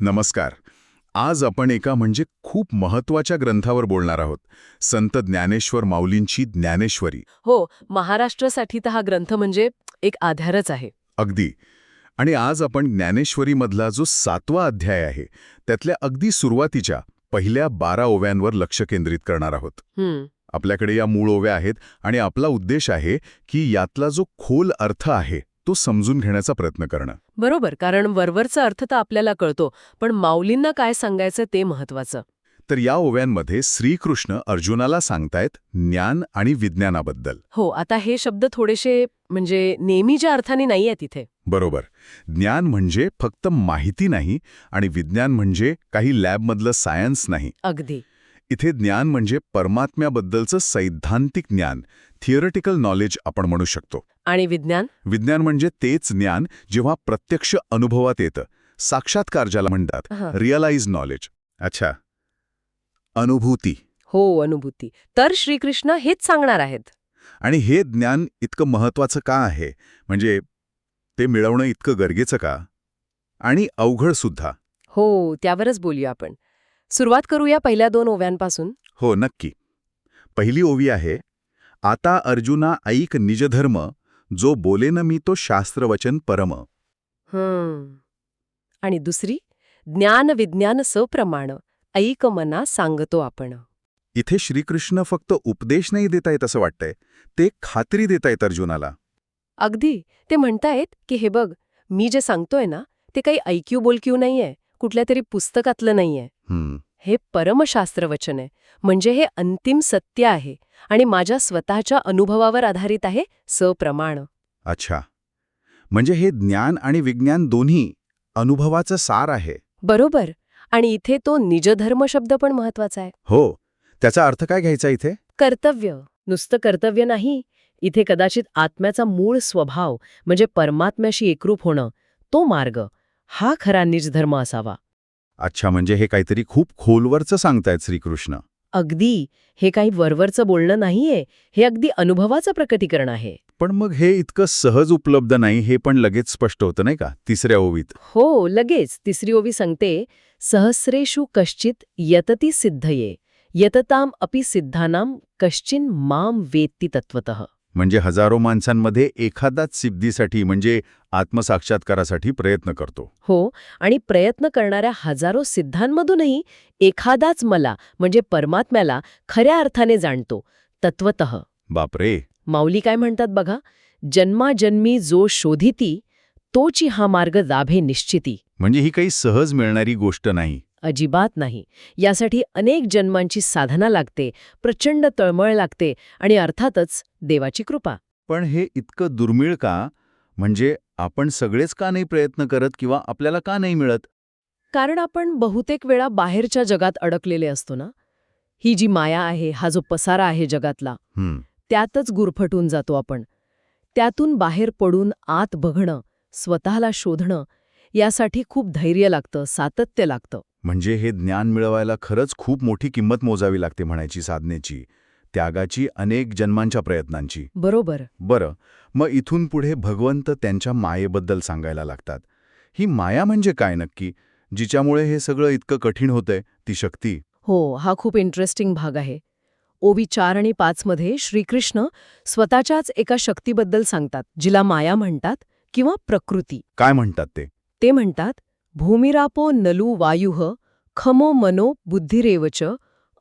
नमस्कार. आज आपण एका म्हणजे खूप महत्त्वाच्या ग्रंथावर बोलणार आहोत. संत ज्ञानेश्वर माऊलींची ज्ञानेश्वरी. हो महाराष्ट्रासाठी तर हा ग्रंथ म्हणजे एक आधारच आहे. अगदी. आणि आज आपण ज्ञानेश्वरीमधला जो सातवा अध्याय आहे त्यातल्या अगदी सुरुवातीच्या पहिल्या बारा ओव्यांवर लक्ष केंद्रित करणार आहोत. आपल्याकडे या मूळ ओव्या आहेत आणि आपला उद्देश आहे की यातला जो खोल अर्थ आहे तो समजून घेण्याचा प्रयत्न करणं. बरोबर कारण वरवरचा अर्थ तर आपल्याला कळतो पण माऊलींना काय सांगायचं ते महत्वाचं तर या ओव्यांमध्ये श्रीकृष्ण अर्जुनाला सांगतायत ज्ञान आणि विज्ञानाबद्दल. हो आता हे शब्द थोडेसे म्हणजे नेहमीच्या अर्थाने नाही आहे तिथे बरोबर. ज्ञान म्हणजे फक्त माहिती नाही आणि विज्ञान म्हणजे काही लॅबमधलं सायन्स नाही. अगदी. इथे ज्ञान म्हणजे परमात्म्याबद्दलचं सैद्धांतिक ज्ञान थिअरिटिकल नॉलेज आपण म्हणू शकतो. आणि विज्ञान? विज्ञान म्हणजे तेच ज्ञान जेव्हा प्रत्यक्ष अनुभवात येतं साक्षात्कार ज्याला म्हणतात. रिअलाइज नॉलेज अच्छा. अनुभूती. हो अनुभूती. तर श्रीकृष्ण हेच सांगणार आहेत. आणि हे ज्ञान इतकं महत्वाचं का आहे? म्हणजे ते मिळवणं इतकं गरजेचं का? आणि अवघड सुद्धा. हो त्यावरच बोलूया आपण. सुरुवात करूया पहिल्या दोन ओव्यांपासून. हो नक्की. पहिली ओवी आहे आता अर्जुना ऐक निजधर्म जो बोलेन मी तो शास्त्रवचन परम. हम्म. आणि दुसरी ज्ञान विज्ञान सप्रमाण ऐक मना सांगतो आपण. इथे श्रीकृष्ण फक्त उपदेश नाही देतायत असं वाटतंय ते खात्री देतायत अर्जुनाला. अगदी ते म्हणतायत की हे बघ मी जे सांगतोय ना ते काही ऐक्यू बोलक्यू नाहीये कुठल्या तरी पुस्तकातलं नाहीये. हे परमशास्त्र वचन आहे. म्हणजे हे अंतिम सत्य आहे आणि माझ्या स्वतःच्या अनुभवावर आधारित आहे सप्रमाण. अच्छा. म्हणजे हे ज्ञान आणि विज्ञान दोन्ही अनुभवाचं सार आहे. बरोबर. आणि इथे तो निजधर्म शब्द पण महत्त्वाचा आहे. हो. त्याचा अर्थ काय घ्यायचा इथे? कर्तव्य. नुसतं कर्तव्य नाही. इथे कदाचित आत्म्याचा मूळ स्वभाव म्हणजे परमात्म्याशी एकरूप होणं तो मार्ग. हा खरा निजधर्म असावा. अच्छा म्हणजे हे काहीतरी खूप खोलवरचं सांगतायत श्रीकृष्ण. अगदी. हे काही वरवरचं बोलणं नाहीये. हे अगदी अनुभवाचं प्रकटीकरण आहे. पण मग हे इतकं सहज उपलब्ध नाही हे पण लगेच स्पष्ट होतं नाही का? तिसऱ्या ओवीत. हो लगेच. तिसरी ओवी सांगते सहस्रेषु कश्चित यतती सिद्धये. यतताम अपि सिद्धानाम कश्चिन माम वेत्ती तत्वतः म्हणजे हजारो माणसांमध्ये एखादाच सिद्धीसाठी म्हणजे आत्मसाक्षात्कारासाठी प्रयत्न करतो. हो आणि प्रयत्न करणाऱ्या हजारो सिद्धांमधूनही एखादाच मला म्हणजे परमात्म्याला खऱ्या अर्थाने जाणतो. तत्वत बापरे! माऊली काय म्हणतात बघा? जन्माजन्मी जो शोधिती तोची हा मार्ग लाभे निश्चिती. म्हणजे ही काही सहज मिळणारी गोष्ट नाही. अजिबात नाही. यासाठी अनेक जन्मांची साधना लागते प्रचंड तळमळ लागते आणि अर्थातच देवाची कृपा. पण हे इतकं दुर्मिळ का? म्हणजे आपण सगळेच का नाही प्रयत्न करत किंवा आपल्याला का नाही मिळत? कारण आपण बहुतेक वेळा बाहेरच्या जगात अडकलेले असतो ना? ही जी माया आहे हा जो पसारा आहे जगातला त्यातच गुरफटून जातो आपण. त्यातून बाहेर पडून आत बघणं स्वतःला शोधणं यासाठी खूप धैर्य लागतं सातत्य लागतं. म्हणजे हे ज्ञान मिळवायला खरंच खूप मोठी किंमत मोजावी लागते म्हणायची साधनेची त्यागाची अनेक जन्मांच्या प्रयत्नांची. बरोबर. बरं मग इथून पुढे भगवंत त्यांच्या मायेबद्दल सांगायला लागतात. ही माया म्हणजे काय नक्की? जिच्यामुळे हे सगळं इतकं कठीण होतंय ती शक्ती? हो हा खूप इंटरेस्टिंग भाग आहे. ओवी चार आणि पाचमध्ये श्रीकृष्ण स्वतःच्याच एका शक्तीबद्दल सांगतात जिला माया म्हणतात किंवा प्रकृती. काय म्हणतात ते? ते म्हणतात भूमिरापो नलू वायुः खमो मनो बुद्धिरेवच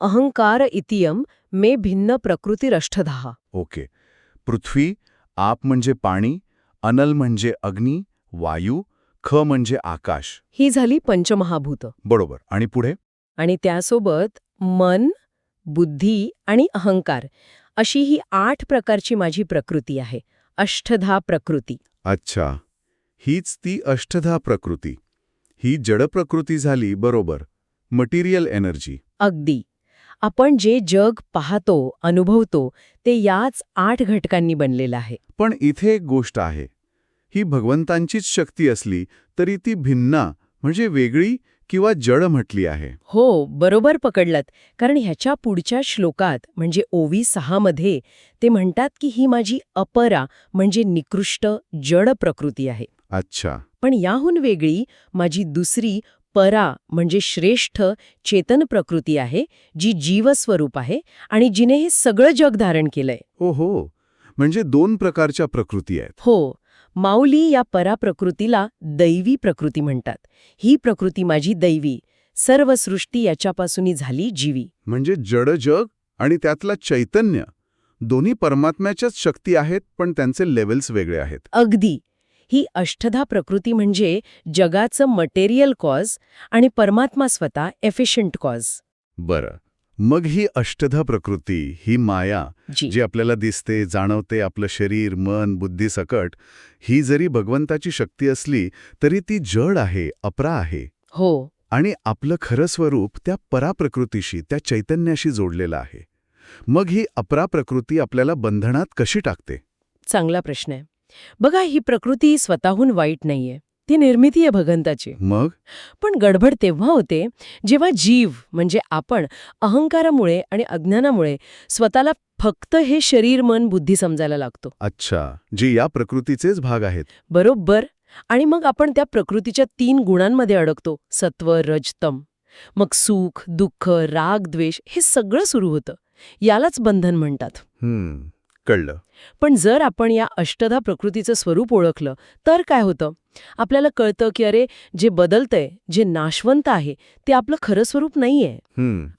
अहंकार इतियम मे भिन्न प्रकृतिरष्टधा। ओके. पृथ्वी आप म्हणजे पाणी अनल म्हणजे अग्नी वायू ख म्हणजे आकाश. ही झाली पंचमहाभूत. बरोबर. आणि पुढे? आणि त्यासोबत मन बुद्धी आणि अहंकार अशी ही आठ प्रकारची माझी प्रकृती आहे. अष्टधा प्रकृती. अच्छा. हीच ती अष्टधा प्रकृती. ही जड प्रकृती झाली बरोबर. Material energy. अगदी. आपण जे जग पाहतो अनुभवतो ते याच आठ घटकांनी बनलेलं आहे. पण इथे एक गोष्ट आहे. ही भगवंतांचीच शक्ती असली तरी ती भिन्ना म्हणजे वेगळी किंवा जड म्हटली आहे. हो बरोबर पकडलत. कारण ह्याच्या पुढच्या श्लोकात म्हणजे ओवी सहामध्ये ते म्हणतात की ही माझी अपरा म्हणजे निकृष्ट जड प्रकृती आहे. अच्छा. पण याहून वेगळी माझी दुसरी परा म्हणजे श्रेष्ठ चेतन प्रकृती आहे जी जीवस्वरूप आहे आणि जिने हे सगळं जग धारण केलंय. ओ हो म्हणजे दोन प्रकारच्या प्रकृती आहेत. हो माऊली या परा प्रकृतीला दैवी प्रकृती म्हणतात. ही प्रकृती माझी दैवी सर्व सृष्टी याच्यापासूनही झाली जीवी. म्हणजे जड जग आणि त्यातला चैतन्य दोन्ही परमात्म्याच्याच शक्ती आहेत पण त्यांचे लेव्हल्स वेगळे आहेत. अगदी ही अष्टधा प्रकृती म्हणजे जगाचं मटेरियल कॉज आणि परमात्मा स्वतः एफिशियंट कॉज बरं. मग ही अष्टधा प्रकृती ही माया जी. आपल्याला दिसते जाणवते आपलं शरीर मन बुद्धी सकट ही जरी भगवंताची शक्ती असली तरी ती जड आहे अपरा आहे. हो. आणि आपलं खरं स्वरूप त्या पराप्रकृतीशी त्या चैतन्याशी जोडलेलं आहे. मग ही अपरा प्रकृती आपल्याला बंधनात कशी टाकते? चांगला प्रश्न आहे. बघा ही प्रकृती स्वतःहून वाईट नाहीये. ती निर्मिती आहे भगवंताची. मग? पण गडबड तेव्हा होते जेव्हा जीव म्हणजे आपण अहंकारामुळे आणि अज्ञानामुळे स्वतःला फक्त हे शरीर मन बुद्धी समजायला लागतो. अच्छा जी या प्रकृतीचेच भाग आहेत. बरोबर. आणि मग आपण त्या प्रकृतीच्या तीन गुणांमध्ये अडकतो सत्व रजतम मग सुख दुःख राग द्वेष हे सगळं सुरू होतं. यालाच बंधन म्हणतात. हम्म. कळलं. पण जर आपण या अष्टधा प्रकृतीचं स्वरूप ओळखलं तर काय होतं? आपल्याला कळतं की अरे जे बदलतंय जे नाशवंत आहे ते आपलं खरं स्वरूप नाहीये.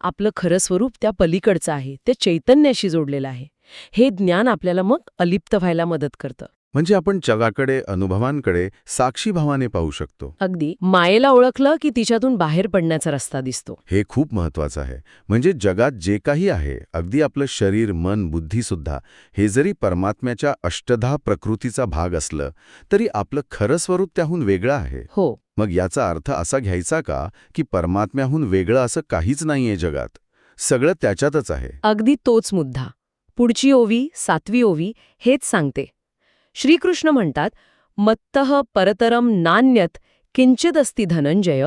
आपलं खरं स्वरूप त्या पलीकडचं आहे ते चैतन्याशी जोडलेलं आहे. हे ज्ञान आपल्याला मग अलिप्त व्हायला मदत करतं. म्हणजे आपण जगाकडे अनुभवांकडे साक्षी भावाने पाहू शकतो. अगदी. मायेला ओळखलं की तिच्यातून बाहेर पडण्याचा रस्ता दिसतो. हे खूप महत्वाचं आहे. म्हणजे जगात जे काही आहे अगदी आपलं शरीर मन बुद्धी सुद्धा हे जरी परमात्म्याच्या अष्टधा प्रकृतीचा भाग असलं तरी आपलं खरं स्वरूप त्याहून वेगळं आहे. हो. मग याचा अर्थ असा घ्यायचा का की परमात्म्याहून वेगळं असं काहीच नाहीये जगात? सगळं त्याच्यातच आहे. अगदी तोच मुद्दा. पुढची ओवी सातवी ओवी हेच सांगते. श्रीकृष्ण म्हणतात मत्तः परतरम नान्यत किंचिदस्ति धनंजय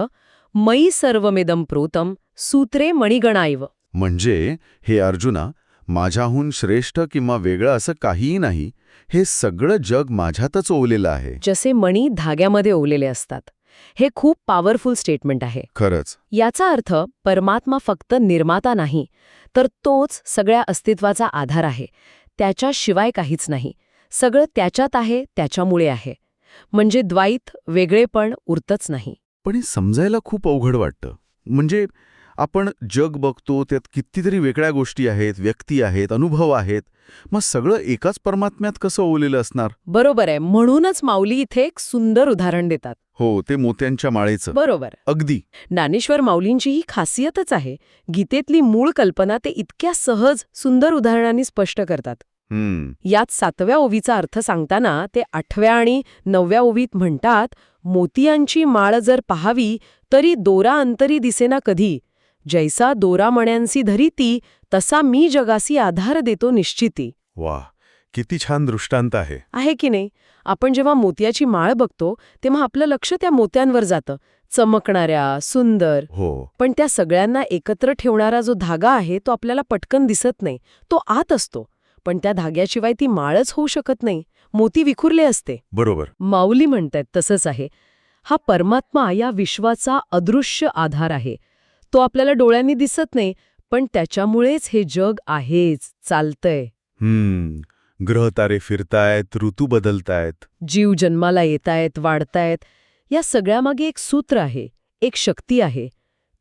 मयी सर्वमेदम प्रोतम सूत्रे मणिगणायव म्हणजे हे अर्जुना माझ्याहून श्रेष्ठ किंवा वेगळं असं काहीही नाही हे सगळं जग माझ्यातच ओवलेलं आहे. जसे मणी धाग्यामध्ये ओवलेले असतात. हे खूप पॉवरफुल स्टेटमेंट आहे. खरंच. याचा अर्थ परमात्मा फक्त निर्माता नाही तर तोच सगळ्या अस्तित्वाचा आधार आहे. त्याच्याशिवाय काहीच नाही. सगळं त्याच्यात आहे त्याच्यामुळे आहे. म्हणजे द्वैत वेगळेपण उरतच नाही. पण हे समजायला खूप अवघड वाटतं. म्हणजे आपण जग बघतो त्यात कितीतरी वेगळ्या गोष्टी आहेत व्यक्ती आहेत अनुभव आहेत. मग सगळं एकाच परमात्म्यात कसं ओवलेलं असणार? बरोबर आहे. म्हणूनच माऊली इथे एक सुंदर उदाहरण देतात. हो ते मोत्यांच्या माळेचं. बरोबर. अगदी. ज्ञानेश्वर माऊलींची ही खासियतच आहे. गीतेतली मूळ कल्पना ते इतक्या सहज सुंदर उदाहरणांनी स्पष्ट करतात. यात सातव्या ओवीचा अर्थ सांगताना ते आठव्या आणि नवव्या ओवीत म्हणतात मोतियांची माळ जर पहावी तरी दोरा अंतरी दिसेना कधी. जैसा दोरा मण्यांसी धरीती तसा मी जगासी आधार देतो निश्चिती. वा किती छान दृष्टांत आहे. आहे की नाही? आपण जेव्हा मोत्याची माळ बघतो तेव्हा आपलं लक्ष त्या मोत्यांवर जातं. चमकणाऱ्या सुंदर. हो. पण त्या सगळ्यांना एकत्र ठेवणारा जो धागा आहे तो आपल्याला पटकन दिसत नाही. तो आत असतो. पण त्या धाग्याशिवाय ती माळच होऊ शकत नाही. मोती विखुरले असते. बरोबर. माऊली म्हणतायत तसंच आहे. हा परमात्मा या विश्वाचा अदृश्य आधार आहे. तो आपल्याला डोळ्यांनी दिसत नाही पण त्याच्यामुळेच हे जग आहेच चालतंय. हम्म. ग्रह तारे फिरतायत ऋतू बदलतायत. जीव जन्माला येतायत वाढतायत. या सगळ्यामागे एक सूत्र आहे एक शक्ती आहे.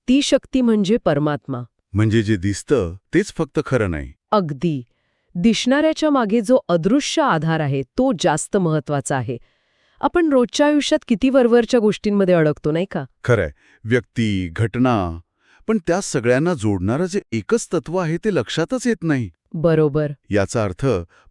ती शक्ती म्हणजे परमात्मा. म्हणजे जे दिसतं तेच फक्त खरं नाही. अगदी. दिसणाऱ्याच्या मागे जो अदृश्य आधार आहे तो जास्त महत्त्वाचा आहे. आपण रोजच्या आयुष्यात किती वरवरच्या गोष्टींमध्ये अडकतो नाही का? खरंय. व्यक्ती घटना पण त्या सगळ्यांना जोडणारं जे एकच तत्व आहे ते लक्षातच येत नाही. बरोबर. याचा अर्थ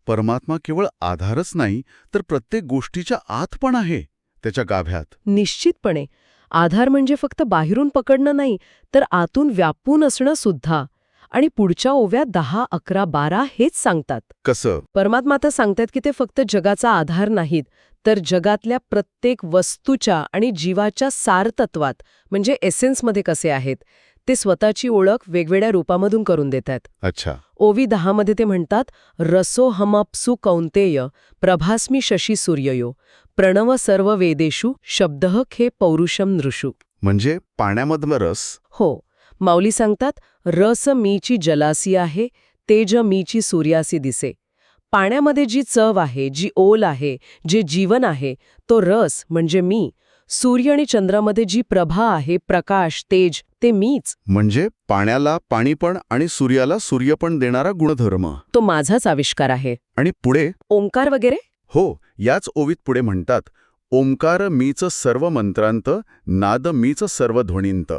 परमात्मा केवळ आधारच नाही तर प्रत्येक गोष्टीच्या आत पण आहे त्याच्या गाभ्यात. निश्चितपणे. आधार म्हणजे फक्त बाहेरून पकडणं नाही तर आतून व्यापून असणं सुद्धा. आणि पुढच्या ओव्यात दहा अकरा बारा हेच सांगतात. कसं? परमात्मा तर सांगतात की ते फक्त जगाचा आधार नाहीत तर जगातल्या प्रत्येक वस्तूच्या आणि जीवाच्या सारतत्वात म्हणजे एसेन्समध्ये कसे आहेत ते स्वतःची ओळख वेगवेगळ्या रूपामधून करून देतात अच्छा. ओवी दहामध्ये ते म्हणतात रसो हमप्सु कौंतेय प्रभास्मी शशी सूर्ययो प्रणव सर्व वेदेषु शब्द खे पौरुषम नृषु. म्हणजे पाण्यामधला रस? हो. माऊली सांगतात रस मीची जलासी आहे तेज मीची सूर्यासी दिसे. पाण्यामध्ये जी चव आहे जी ओल आहे जे जीवन आहे तो रस म्हणजे मी. सूर्य आणि चंद्रामध्ये जी प्रभा आहे प्रकाश तेज ते मीच. म्हणजे पाण्याला पाणीपण आणि सूर्याला सूर्यपण देणारा गुणधर्म. तो माझाच आविष्कार आहे. आणि पुढे? ओंकार वगैरे? हो याच ओवीत पुढे म्हणतात ओंकार मीच सर्व मंत्रांत नाद मीच सर्व ध्वनींत.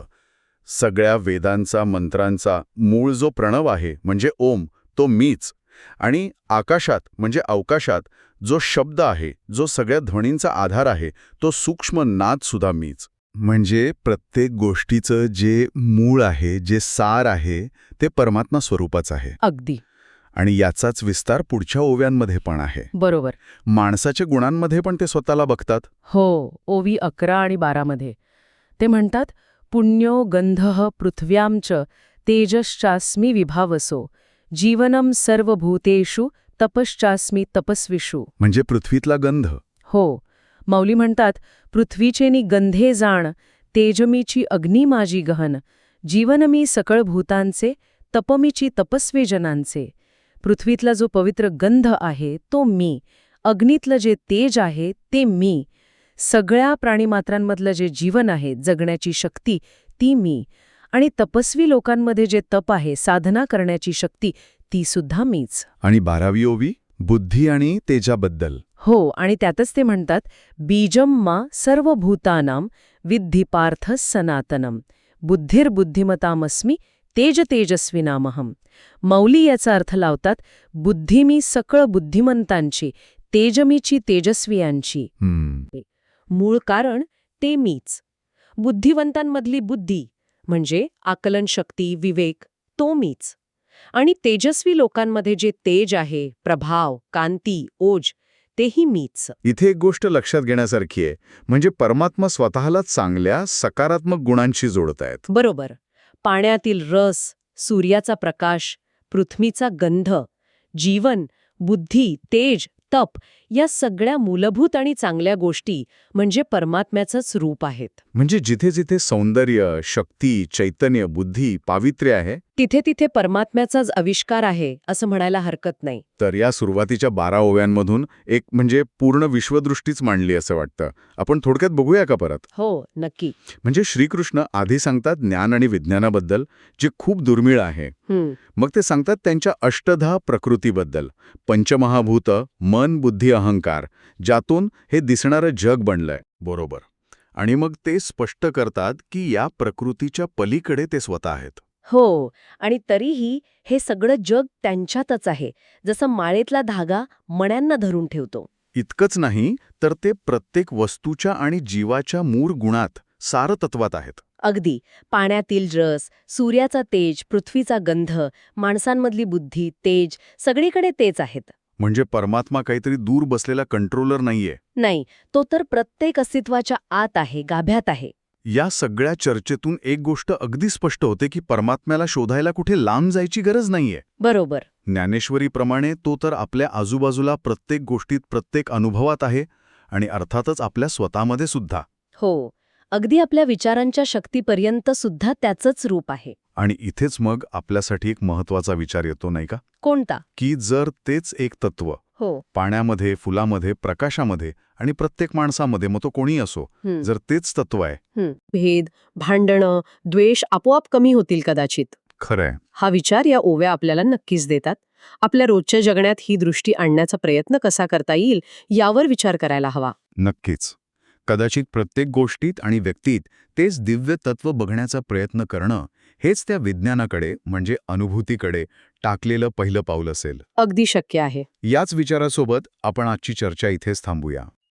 सगळ्या वेदांचा मंत्रांचा मूळ जो प्रणव आहे म्हणजे ओम तो मीच. आणि आकाशात म्हणजे अवकाशात जो शब्द आहे जो सगळ्या ध्वनींचा आधार आहे तो सूक्ष्म नाद सुद्धा मीच. म्हणजे प्रत्येक गोष्टीचं जे मूळ आहे जे सार आहे ते परमात्मा स्वरूपाच आहे. अगदी. आणि याचाच विस्तार पुढच्या ओव्यांमध्ये पण आहे. बरोबर. माणसाच्या गुणांमध्ये पण ते स्वतःला बघतात? हो ओवी अकरा आणि बारामध्ये ते म्हणतात पुण्यो गंध पृथ्व्यां च तेजश्चास्मी विभावसो। जीवनम सर्वभूतेषु तपश्चास्मी तपस्विषु। म्हणजे पृथ्वीतला गंध हो। मौली म्हणतात पृथ्वीचेनी गंधे जाण तेजमीची अग्नी माझी गहन जीवनमी सकळ भूतांचे तपमीची तपस्वी जनांचे। पृथ्वीतला जो पवित्र गंध आहे तो मी। अग्नीतलं जे तेज आहे ते मी। सगळ्या प्राणीमात्रांमधलं जे जीवन आहे जगण्याची शक्ती ती मी. आणि तपस्वी लोकांमध्ये जे तप आहे साधना करण्याची शक्ती ती सुद्धा मीच. आणि बारावी ओवी? बुद्धी आणि तेजाबद्दल. हो आणि त्यातच ते म्हणतात बीजम मा सर्व भूतानां विद्धी पार्थ सनातनम बुद्धिर्बुद्धिमतामस्मी तेज तेजस्विनामहम. मौली याचा अर्थ लावतात बुद्धी मी सकळ बुद्धिमंतांची तेजमीची तेजस्वियांची. हम्म, मूळ कारण ते मीच. बुद्धिवंतांमधली बुद्धी म्हणजे आकलनशक्ती विवेक तो मीच. आणि तेजस्वी लोकांमध्ये जे तेज आहे प्रभाव कांती ओज तेही मीच. इथे एक गोष्ट लक्षात घेण्यासारखी आहे म्हणजे परमात्मा स्वतःला चांगल्या सकारात्मक गुणांशी जोडत आहेत. बरोबर. पाण्यातील रस सूर्याचा प्रकाश पृथ्वीचा गंध जीवन बुद्धी तेज तप या सगळ्या मूलभूत आणि चांगल्या गोष्टी म्हणजे परमात्म्याचंच रूप आहेत. म्हणजे जिथे जिथे सौंदर्य शक्ती चैतन्य बुद्धी पावित्र्य आहे तिथे तिथे परमात्म्याचाच आविष्कार आहे असं म्हणायला हरकत नाही. तर या सुरुवातीच्या बारा ओव्यांमधून एक म्हणजे पूर्ण विश्वदृष्टीच मांडली असं वाटतं. आपण थोडक्यात बघूया का परत? हो नक्की. म्हणजे श्रीकृष्ण आधी सांगतात ज्ञान आणि विज्ञानाबद्दल जे खूप दुर्मिळ आहे. मग ते सांगतात त्यांच्या अष्टधा प्रकृतीबद्दल. पंचमहाभूत मन बुद्धी अहंकार ज्यातून हे दिसणारं जग बनलंय. बरोबर. आणि मग ते स्पष्ट करतात की या प्रकृतीच्या पलीकडे ते स्वतः आहेत. हो आणि तरीही हे सगळं जग त्यांच्यातच आहे जसं माळेतला धागा मण्यांना धरून ठेवतो. इतकंच नाही तर ते प्रत्येक वस्तूच्या आणि जीवाच्या मूळ गुणात सारतत्वात आहेत. अगदी. पाण्यातील रस सूर्याचा तेज पृथ्वीचा गंध माणसांमधली बुद्धी तेज सगळीकडे तेच आहेत. म्हणजे परमात्मा काहीतरी दूर बसलेला कंट्रोलर नाहीये. नाही तो तर प्रत्येक अस्तित्वाच्या आत आहे गाभ्यात आहे. या सगळ्या चर्चेतून एक गोष्ट अगदी स्पष्ट होते की परमात्म्याला शोधायला कुठे लांब जायची गरज नाहीये. बरोबर. ज्ञानेश्वरीप्रमाणे तो तर आपल्या आजूबाजूला प्रत्येक गोष्टीत प्रत्येक अनुभवात आहे आणि अर्थातच आपल्या स्वतःमध्ये सुद्धा. हो अगदी आपल्या विचारांच्या शक्तीपर्यंत सुद्धा त्याचंच रूप आहे. आणि इथेच मग आपल्यासाठी एक महत्त्वाचा विचार येतो नाही का? कोणता? की जर तेच एक तत्व हो. पाण्यामध्ये फुलामध्ये प्रकाशामध्ये आणि प्रत्येक माणसामध्ये मग तो कोणी असो जर तेच तत्व आहे. भेद भांडणं द्वेष आपोआप कमी होतील कदाचित. खरंय हा विचार या ओव्या आपल्याला नक्कीच देतात. आपल्या रोजच्या जगण्यात ही दृष्टी आणण्याचा प्रयत्न कसा करता येईल यावर विचार करायला हवा. नक्कीच. कदाचित प्रत्येक गोष्टीत आणि व्यक्तीत तेच दिव्य तत्व बघण्याचा प्रयत्न करणं हेच त्या विज्ञानाकडे म्हणजे अनुभूतीकडे टाकलेलं पहिलं पाऊल असेल. अगदी शक्य आहे. याच विचारासोबत आपण आजची चर्चा इथेच थांबूया.